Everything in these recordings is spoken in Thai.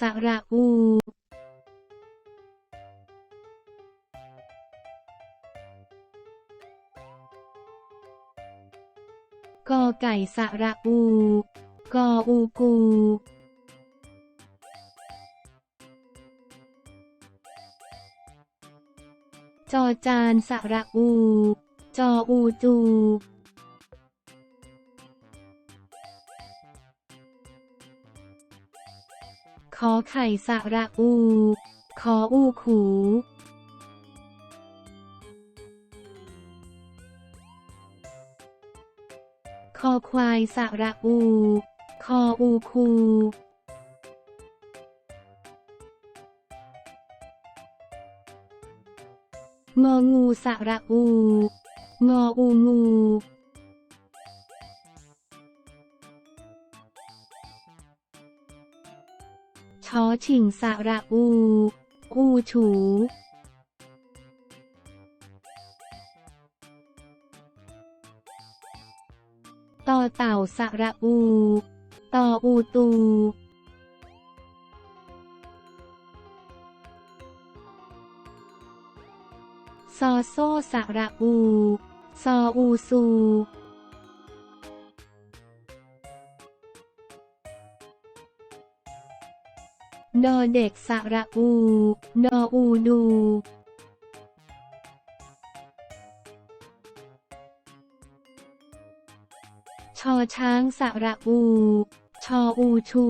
สระอูกอไก่สระอู กออูกู จอจานสระอู จออูจู ขอไข่สระอู ขออูขูคอควายสระอู คออูคูงองูสระอู งออูงู ชอชิงสระอู อูฉู ต่อเต่าสระอู ต่ออูตู ซอโซสระอู ซออูซู นอเด็กสระอู นออูดู ชอช้างสระอู ชออูชู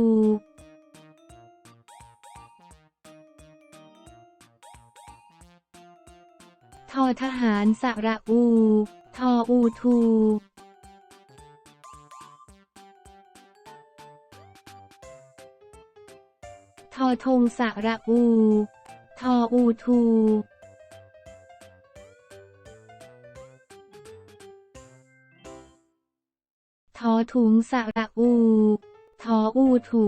ทอทหารสระอู ทออูทู ทอทงสระอู ทออูทูทอถุงสระอู ทออูถู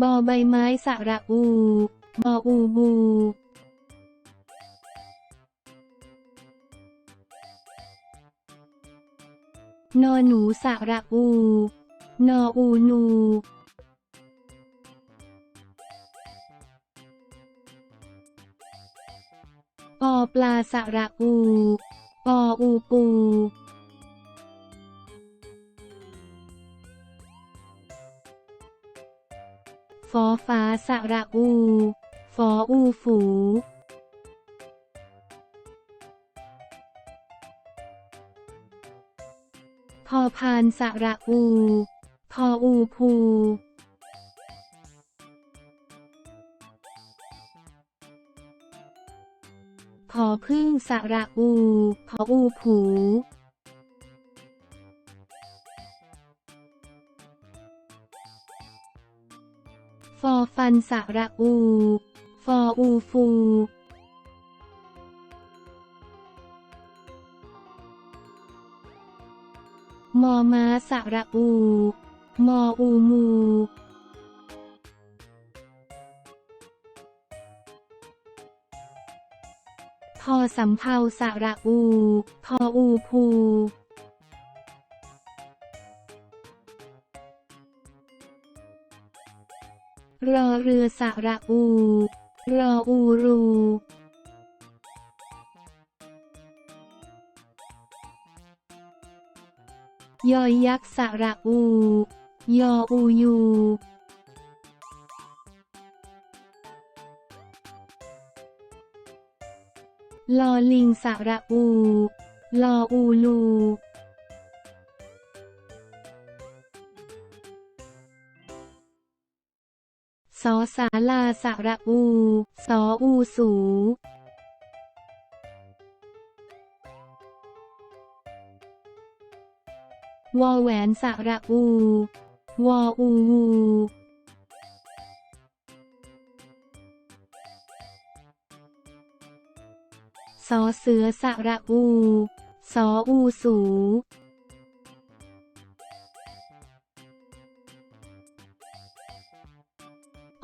บอใบไม้สระอู บออูบู นอหนูสระอู นออูนูปอปลาสระอูปออูปูฟอฟ้าสระอู ฟออูฝู อพานสระอู พออูพูพอพึ่งสระอู พออูผู ฟอฟันสระอู ฟออูฟู มอมาสระอู มออูมูพอสำเภาสระอู พออูพูรอเรือสระอู รออูรู ยอยยักษ์สระอู ยออูยูลอลิงสระอู ลออูลูสอสาลาสระอู สออูสู วอแหวนสระอู วออูวูสอเสือสระอู สออูสู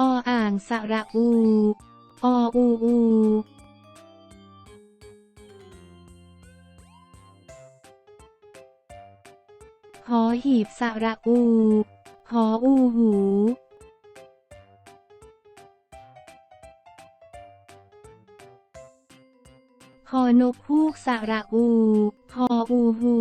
ออ่างสระอู ออูอู หอหีบสระอู หออูหูคอนกฮูกสระอู หออูหู